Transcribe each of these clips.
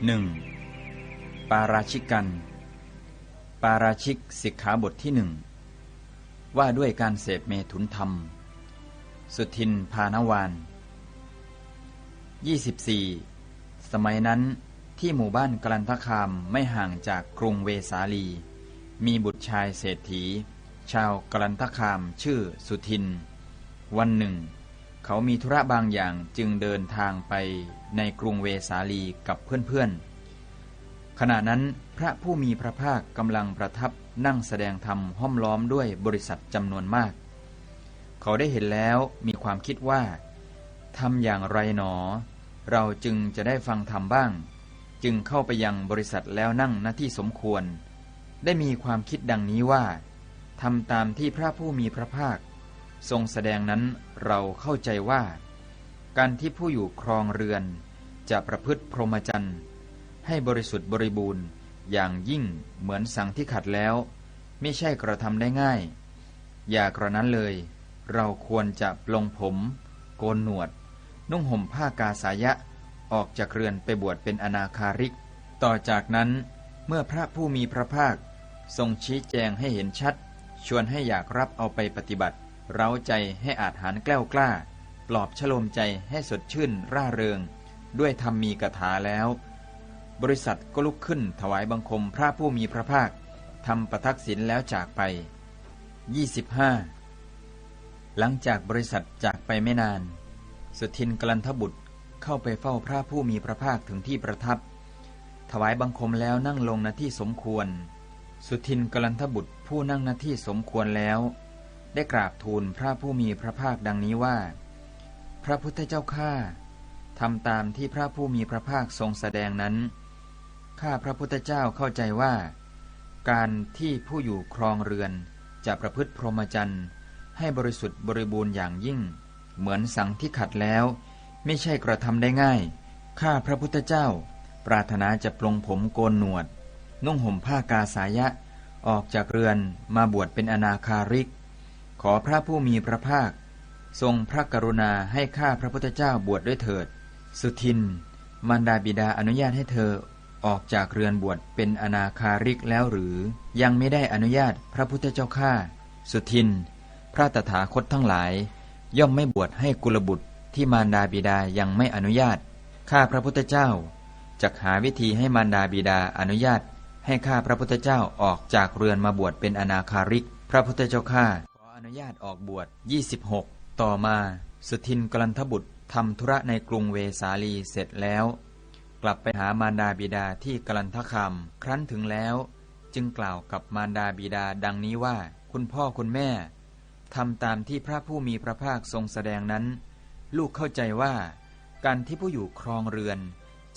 1. ปาราชิกกัน ปาราชิกสิกขาบทที่หนึ่งว่าด้วยการเสพเมถุนธรรม สุทินพานวาน 24. สมัยนั้นที่หมู่บ้านกลันทคามไม่ห่างจากกรุงเวสาลี มีบุตรชายเศรษฐี ชาวกลันทคามชื่อสุทิน วันหนึ่ง เขามีธุระบางอย่างจึงเดินทางไปในกรุงเวสาลีกับเพื่อนๆ ขณะนั้นพระผู้มีพระภาคกำลังประทับนั่งแสดงธรรมห้อมล้อมด้วยบริษัทจำนวนมาก เขาได้เห็นแล้วมีความคิดว่าทำอย่างไรหนอ เราจึงจะได้ฟังธรรมบ้าง จึงเข้าไปยังบริษัทแล้วนั่งหน้าที่สมควร ได้มีความคิดดังนี้ว่าทำตามที่พระผู้มีพระภาค ทรงแสดงนั้นเราเข้าใจว่า การที่ผู้อยู่ครองเรือนจะประพฤติพรหมจรรย์ให้บริสุทธิ์บริบูรณ์อย่างยิ่งเหมือนสังที่ขัดแล้ว ไม่ใช่กระทำได้ง่าย อย่ากระนั้นเลย เราควรจะปลงผม โกนหนวด นุ่งห่มผ้ากาสายะ ออกจากเรือนไปบวชเป็นอนาคาริก ต่อจากนั้นเมื่อพระผู้มีพระภาค ทรงชี้แจงให้เห็นชัด ชวนให้อยากรับเอาไปปฏิบัติ เร้าใจให้อาจหารแกล้วกล้า ปลอบชโลมใจให้สดชื่นร่าเริง ด้วยธรรมมีกถาแล้ว บริษัทก็ลุกขึ้นถวายบังคมพระผู้มีพระภาคทำประทักษิณแล้วจากไป 25 หลังจากบริษัทจากไปไม่นาน สุทินกลันทบุตรเข้าไปเฝ้าพระผู้มีพระภาคถึงที่ประทับ ถวายบังคมแล้วนั่งลงณที่สมควร สุทินกลันทบุตรผู้นั่งณที่สมควรแล้ว ได้กราบทูลพระผู้มีพระภาคดังนี้ว่า พระพุทธเจ้าข้าทำตามที่พระผู้มีพระภาคทรงแสดงนั้น ข้าพระพุทธเจ้าเข้าใจว่า การที่ผู้อยู่ครองเรือนจะประพฤติพรหมจรรย์ให้บริสุทธิ์บริบูรณ์อย่างยิ่ง เหมือนสังที่ขัดแล้ว ไม่ใช่กระทำได้ง่าย ข้าพระพุทธเจ้า ปรารถนาจะปลงผมโกนหนวด นุ่งห่มผ้ากาสายะ ออกจากเรือนมาบวชเป็นอนาคาริก ขอพระผู้มีพระภาค ทรงพระกรุณาให้ข้าพระพุทธเจ้าบวชดด้วยเถิด สุทิน มารดาบิดาอนุญาตให้เธอออกจากเรือนบวชเป็นอนาคาริกแล้วหรือ ยังไม่ได้อนุญาตพระพุทธเจ้าข้าสุทิน พระตถาคตทั้งหลาย ย่อมไม่บวชให้กุลบุตรที่มารดาบิดายังไม่อนุญาตข้าพระพุทธเจ้าจะหาวิธีให้มารดาบิดาอนุญาต ให้ข้าพระพุทธเจ้าออกจากเรือนมาบวชเป็นอนาคาริก พระพุทธเจ้าข้า นุญาตออกบวช 26 ต่อมาสุทินกลันทบุตรทำธุระในกรุงเวสาลีเสร็จแล้ว กลับไปหามารดาบิดาที่กลันทคามครั้นถึงแล้ว จึงกล่าวกับมารดาบิดาดังนี้ว่า คุณพ่อคุณแม่ทำตามที่พระผู้มีพระภาคทรงแสดงนั้น ลูกเข้าใจว่า การที่ผู้อยู่ครองเรือน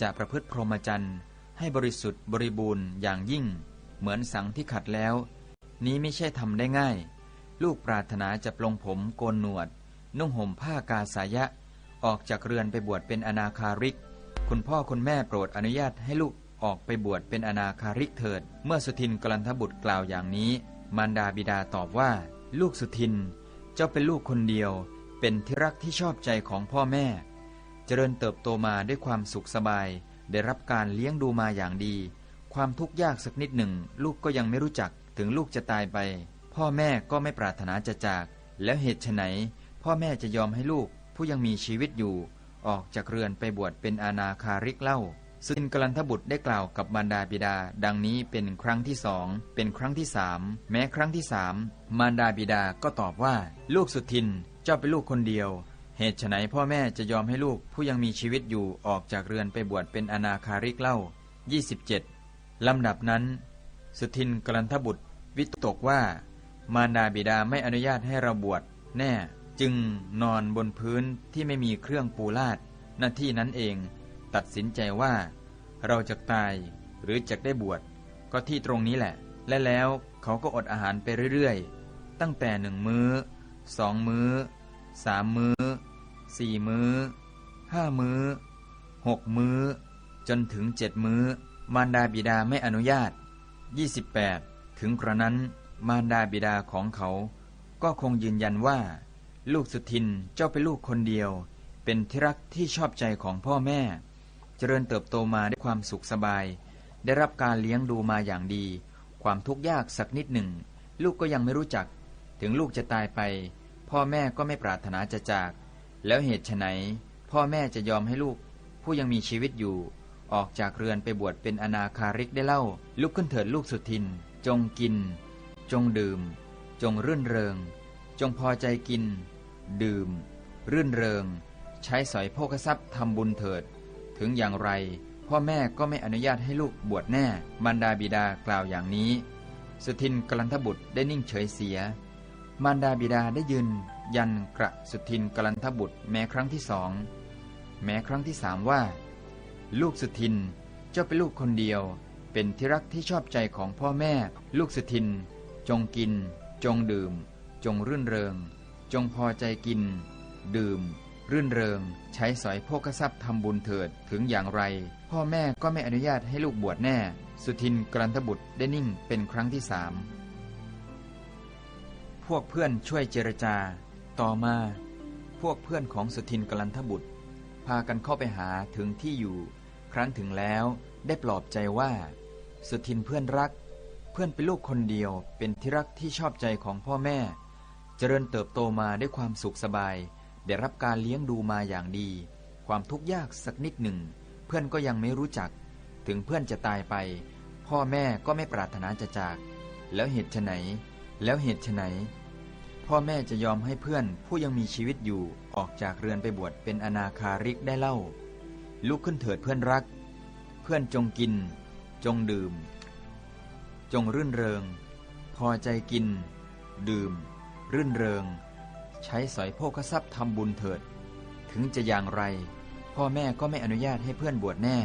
จะประพฤติพรหมจรรย์ให้บริสุทธิ์บริบูรณ์อย่างยิ่ง เหมือนสังที่ขัดแล้ว นี้ไม่ใช่ทำได้ง่าย ลูกปรารถนาจะปลงผมโกนหนวด นุ่งห่มผ้ากาสายะ ออกจากเรือนไปบวชเป็นอนาคาริก คุณพ่อคุณแม่โปรดอนุญาตให้ลูกออกไปบวชเป็นอนาคาริกเถิด เมื่อสุทินกลันทบุตรกล่าวอย่างนี้ มารดาบิดาตอบว่า ลูกสุทิน เจ้าเป็นลูกคนเดียว เป็นที่รักที่ชอบใจของพ่อแม่ เจริญเติบโตมาด้วยความสุขสบาย ได้รับการเลี้ยงดูมาอย่างดี ความทุกข์ยากสักนิดหนึ่ง ลูกก็ยังไม่รู้จักถึงลูกจะตายไป พ่อแม่ก็ไม่ปรารถนาจะจาก แล้วเหตุไฉนพ่อแม่จะยอมให้ลูกผู้ยังมีชีวิตอยู่ ออกจากเรือนไปบวชเป็นอาณาคาริกเล่า ซึ่งกลันทบุตรได้กล่าวกับมารดาบิดา ดังนี้เป็นครั้งที่สองเป็นครั้งที่สามแม้ครั้งที่สามมารดาบิดาก็ตอบว่า ลูกสุทินเจ้าเป็นลูกคนเดียว เหตุไฉนพ่อแม่จะยอมให้ลูกผู้ยังมีชีวิตอยู่ออกจากเรือนไปบวชเป็นอนาคาริกเล่า 27ลำดับนั้น สุทินกลันทบุตรวิตกว่า มารดาบิดาไม่อนุญาตให้เราบวชแน่ จึงนอนบนพื้นที่ไม่มีเครื่องปูลาดหน้าที่นั้นเอง ตัดสินใจว่า เราจะตายหรือจะได้บวชก็ที่ตรงนี้แหละ และแล้วเขาก็อดอาหารไปเรื่อยๆ ตั้งแต่หนึ่งมือ้อสองมือ้อสามมือ้อสี่มือ้อห้ามือ้อหกมือ้อ จนถึงเจ็ดมือ้อ มารดาบิดาไม่อนุญาต 28 ถึงกระนั้น มารดาบิดาของเขา ก็คงยืนยันว่า ลูกสุทินเจ้าเป็นลูกคนเดียว เป็นที่รักที่ชอบใจของพ่อแม่ เจริญเติบโตมาด้วยความสุขสบาย ได้รับการเลี้ยงดูมาอย่างดี ความทุกข์ยากสักนิดหนึ่ง ลูกก็ยังไม่รู้จัก ถึงลูกจะตายไป พ่อแม่ก็ไม่ปรารถนาจะจาก แล้วเหตุไฉนพ่อแม่จะยอมให้ลูก ผู้ยังมีชีวิตอยู่ ออกจากเรือนไปบวชเป็นอนาคาริกได้เล่า ลุกขึ้นเถิดลูกสุทิน จงกิน จงดื่ม จงรื่นเริง จงพอใจกิน ดื่ม รื่นเริง ใช้สอยโภคทรัพย์ทำบุญเถิด ถึงอย่างไร พ่อแม่ก็ไม่อนุญาตให้ลูกบวชแน่มารดาบิดากล่าวอย่างนี้ สุทินกลันทบุตรได้นิ่งเฉยเสีย มารดาบิดาได้ยืน ยันกระสุทินกลันทบุตรแม้ครั้งที่สองแม้ครั้งที่สามว่า ลูกสุทินเจ้าเป็นลูกคนเดียว เป็นที่รักที่ชอบใจของพ่อแม่ ลูกสุทิน จงกิน จงดื่ม จงรื่นเริง จงพอใจกิน ดื่ม รื่นเริง ใช้สอยโภคทรัพย์ทำบุญเถิดถึงอย่างไร พ่อแม่ก็ไม่อนุญาตให้ลูกบวชแน่ สุทินกรันทบุตรได้นิ่งเป็นครั้งที่สามพวกเพื่อนช่วยเจรจา ต่อมา พวกเพื่อนของสุทินกลันทบุตร พากันเข้าไปหาถึงที่อยู่ ครั้นถึงแล้วได้ปลอบใจว่า สุทินเพื่อนรัก เพื่อนเป็นลูกคนเดียว เป็นที่รักที่ชอบใจของพ่อแม่ เจริญเติบโตมาด้วยความสุขสบาย ได้รับการเลี้ยงดูมาอย่างดี ความทุกข์ยากสักนิดหนึ่ง เพื่อนก็ยังไม่รู้จัก ถึงเพื่อนจะตายไป พ่อแม่ก็ไม่ปรารถนาจะจาก แล้วเหตุไฉนแล้วเหตุไฉนพ่อแม่จะยอมให้เพื่อนผู้ยังมีชีวิตอยู่ออกจากเรือนไปบวชเป็นอนาคาริกได้เล่า ลุกขึ้นเถิดเพื่อนรัก เพื่อนจงกิน จงดื่ม จงรื่นเริง พอใจกิน ดื่ม รื่นเริง ใช้สอยโภคทรัพย์ทำบุญเถิด ถึงจะอย่างไร พ่อแม่ก็ไม่อนุญาตให้เพื่อนบวชแน่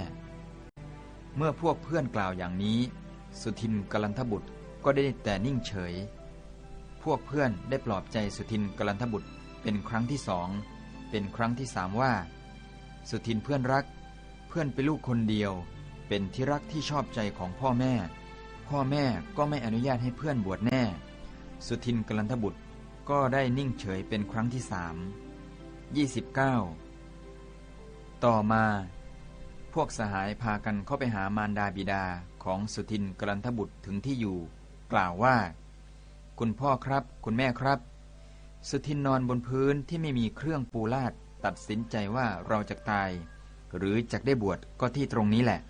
เมื่อพวกเพื่อนกล่าวอย่างนี้ สุทินกลันทบุตรก็ได้แต่นิ่งเฉย พวกเพื่อนได้ปลอบใจสุทินกลันทบุตรเป็นครั้งที่สอง เป็นครั้งที่สามว่า สุทินเพื่อนรัก เพื่อนเป็นลูกคนเดียว เป็นที่รักที่ชอบใจของพ่อแม่ พ่อแม่ก็ไม่อนุญาตให้เพื่อนบวชแน่ สุทินกลันทบุตรก็ได้นิ่งเฉยเป็นครั้งที่สามยี่สิบเก้าต่อมา พวกสหายพากันเข้าไปหามารดาบิดาของสุทินกลันทบุตรถึงที่อยู่ กล่าวว่า คุณพ่อครับ คุณแม่ครับ สุทินนอนบนพื้นที่ไม่มีเครื่องปูลาดตัดสินใจว่าเราจะตาย หรือจะได้บวชก็ที่ตรงนี้แหละ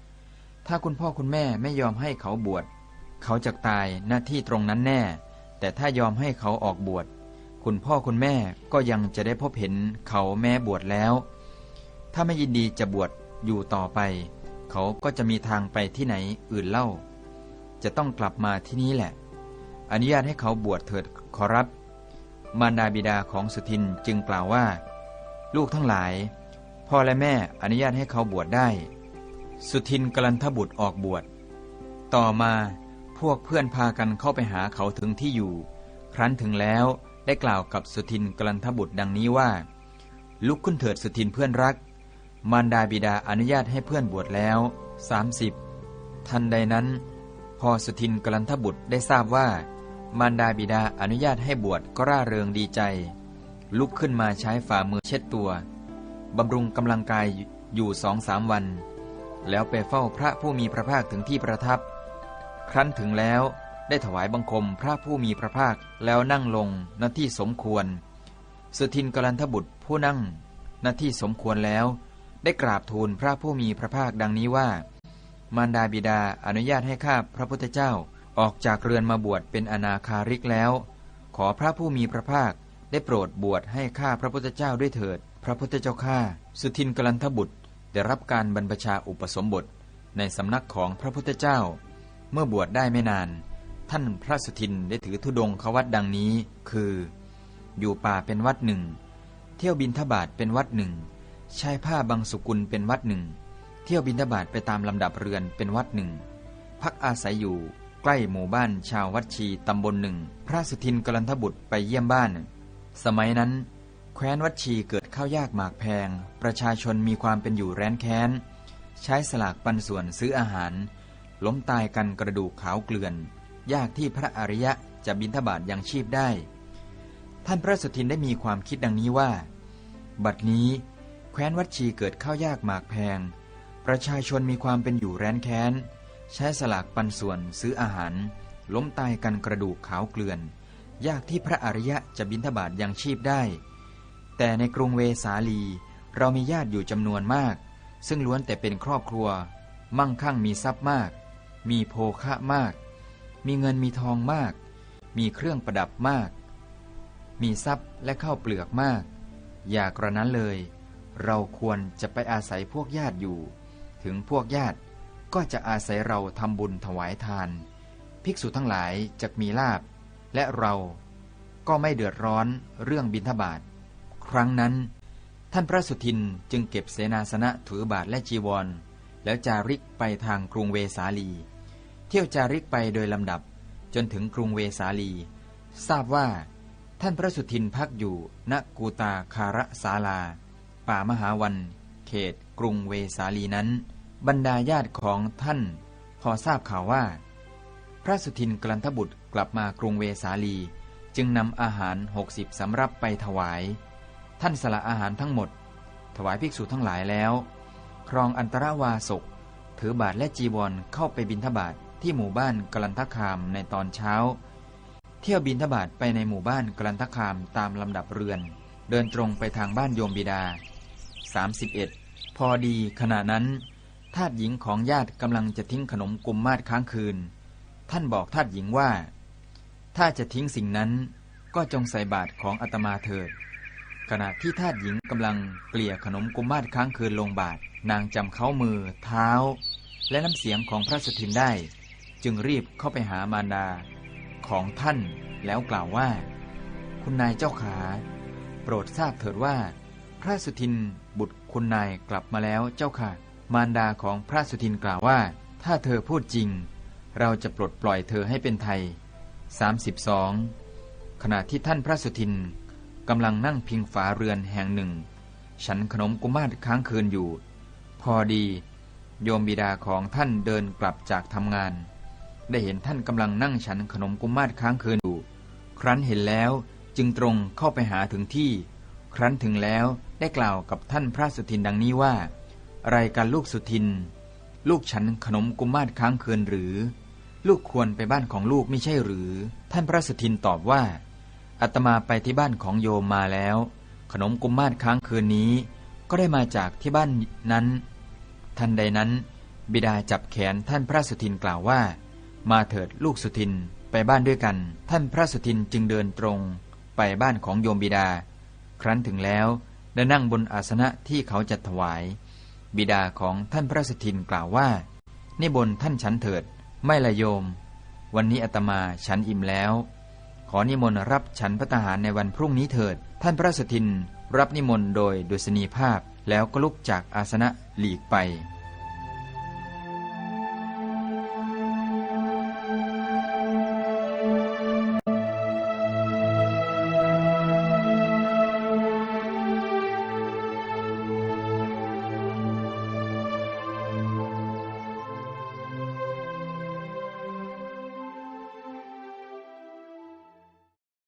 ถ้าคุณพ่อคุณแม่ไม่ยอมให้เขาบวช เขาจะตายหน้าที่ตรงนั้นแน่ แต่ถ้ายอมให้เขาออกบวช คุณพ่อคุณแม่ก็ยังจะได้พบเห็นเขาแม่บวชแล้ว ถ้าไม่ยินดีจะบวชอยู่ต่อไป เขาก็จะมีทางไปที่ไหนอื่นเล่า จะต้องกลับมาที่นี้แหละ อนุญาตให้เขาบวชเถิดขอรับ มารดาบิดาของสุทินจึงกล่าวว่า ลูกทั้งหลาย พ่อและแม่อนุญาตให้เขาบวชได้ สุทินกลันทบุตรออกบวช ต่อมา พวกเพื่อนพากันเข้าไปหาเขาถึงที่อยู่ ครั้นถึงแล้วได้กล่าวกับสุทินกลันทบุตรดังนี้ว่า ลุกขึ้นเถิดสุทินเพื่อนรัก มารดาบิดาอนุญาตให้เพื่อนบวชแล้ว 30 ทันใดนั้น พอสุทินกลันทบุตรได้ทราบว่า มารดาบิดาอนุญาตให้บวชก็ร่าเริงดีใจ ลุกขึ้นมาใช้ฝ่ามือเช็ดตัวบำรุงกำลังกายอยู่สองสามวัน แล้วไปเฝ้าพระผู้มีพระภาคถึงที่ประทับ ครั้นถึงแล้วได้ถวายบังคมพระผู้มีพระภาคแล้วนั่งลงณที่สมควร สุทินกลันทบุตรผู้นั่งณที่สมควรแล้ว ได้กราบทูลพระผู้มีพระภาคดังนี้ว่า มารดาบิดาอนุญาตให้ข้าพระพุทธเจ้าออกจากเรือนมาบวชเป็นอนาคาริกแล้ว ขอพระผู้มีพระภาคได้โปรดบวชให้ข้าพระพุทธเจ้าด้วยเถิด พระพุทธเจ้าข้าสุทินกลันทบุตร ได้รับการบรรพชาอุปสมบทในสำนักของพระพุทธเจ้า เมื่อบวชได้ไม่นาน ท่านพระสุทินได้ถือธุดงควัดดังนี้ คือ อยู่ป่าเป็นวัดหนึ่ง เที่ยวบินทบาทเป็นวัดหนึ่ง ใช้ผ้าบางสุกุลเป็นวัดหนึ่ง เที่ยวบินทบาทไปตามลำดับเรือนเป็นวัดหนึ่ง พักอาศัยอยู่ใกล้หมู่บ้านชาววัดชีตำบลหนึ่ง พระสุทินกลันทบุตรไปเยี่ยมบ้าน สมัยนั้น แคว้นวัดชีเกิดข้าวยากหมากแพง ประชาชนมีความเป็นอยู่แร้นแค้น ใช้สลากปันส่วนซื้ออาหาร ล้มตายกันกระดูกขาวเกลื่อน ยากที่พระอริยะจะบินทบาทยังชีพได้ ท่านพระสุทินได้มีความคิดดังนี้ว่า บัดนี้แคว้นวัดชีเกิดข้าวยากหมากแพง ประชาชนมีความเป็นอยู่แร้นแค้น ใช้สลากปันส่วนซื้ออาหาร ล้มตายกันกระดูกขาวเกลื่อน ยากที่พระอริยะจะบิณฑบาตยังชีพได้ แต่ในกรุงเวสาลีเรามีญาติอยู่จำนวนมาก ซึ่งล้วนแต่เป็นครอบครัว มั่งคั่งมีทรัพย์มาก มีโภคะมาก มีเงินมีทองมาก มีเครื่องประดับมาก มีทรัพย์และข้าวเปลือกมาก อย่ากระนั้นเลย เราควรจะไปอาศัยพวกญาติอยู่ ถึงพวกญาติก็จะอาศัยเราทำบุญถวายทาน ภิกษุทั้งหลายจะมีลาบ และเราก็ไม่เดือดร้อนเรื่องบิณฑบาตครั้งนั้น ท่านพระสุทินจึงเก็บเสนาสนะถือบาทและจีวร แล้วจาริกไปทางกรุงเวสาลี เที่ยวจาริกไปโดยลำดับจนถึงกรุงเวสาลี ทราบว่า ท่านพระสุทินพักอยู่ณกูตาคาระศาลา ป่ามหาวัน เขตกรุงเวสาลีนั้น บรรดาญาติของท่าน พอทราบข่าวว่า พระสุทินกลันทบุตรกลับมากรุงเวสาลี จึงนำอาหารหกสิบสำรับไปถวาย ท่านสละอาหารทั้งหมด ถวายภิกษุทั้งหลายแล้ว ครองอันตรวาสกถือบาทและจีวรเข้าไปบิณฑบาตที่หมู่บ้านกลันทคามในตอนเช้า เที่ยวบินทบาทไปในหมู่บ้านกลันทคามตามลำดับเรือน เดินตรงไปทางบ้านโยมบิดา 31 พอดีขณะนั้นทาสหญิงของญาติกำลังจะทิ้งขนมกุมมาศค้างคืน ท่านบอกทาสหญิงว่า ถ้าจะทิ้งสิ่งนั้นก็จงใส่บาตรของอาตมาเถิด ขณะที่ทาสหญิงกำลังเกลี่ยขนมกุมมาศค้างคืนลงบาตร นางจำเขามือ เท้า และน้ำเสียงของพระสุทินได้ จึงรีบเข้าไปหามารดาของท่านแล้วกล่าวว่า คุณนายเจ้าขา โปรดทราบเถิดว่า พระสุทินบุตรคุณนายกลับมาแล้วเจ้าค่ะ มารดาของพระสุทินกล่าวว่า ถ้าเธอพูดจริง เราจะปลดปล่อยเธอให้เป็นไทย 32 ขณะที่ท่านพระสุทินกำลังนั่งพิงฝาเรือนแห่งหนึ่ง ฉันขนมกุมาศค้างคืนอยู่ อดี โยมบิดาของท่านเดินกลับจากทำงาน ได้เห็นท่านกำลังนั่งฉันขนมกุมมาศค้างคืนอยู่ ครั้นเห็นแล้วจึงตรงเข้าไปหาถึงที่ ครั้นถึงแล้วได้กล่าวกับท่านพระสุทินดังนี้ว่า อะไรกันลูกสุทิน ลูกฉันขนมกุมมาศค้างคืนหรือ ลูกควรไปบ้านของลูกไม่ใช่หรือ ท่านพระสุทินตอบว่าอาตมาไปที่บ้านของโยมมาแล้ว ขนมกุมมาศค้างคืนนี้ ก็ได้มาจากที่บ้านนั้น ทันใดนั้น บิดาจับแขนท่านพระสุทินกล่าวว่า มาเถิดลูกสุทินไปบ้านด้วยกัน ท่านพระสุทินจึงเดินตรงไปบ้านของโยมบิดา ครั้นถึงแล้วได้นั่งบนอาสนะที่เขาจัดถวาย บิดาของท่านพระสุทินกล่าวว่านี่บนท่านฉันเถิด ไม่ละโยม วันนี้อาตมาฉันอิ่มแล้ว ขอนิมนต์รับฉันพระทหารในวันพรุ่งนี้เถิด ท่านพระสุทิน รับนิมนต์โดยดุษณีภาพแล้วก็ลุกจากอาสนะหลีกไป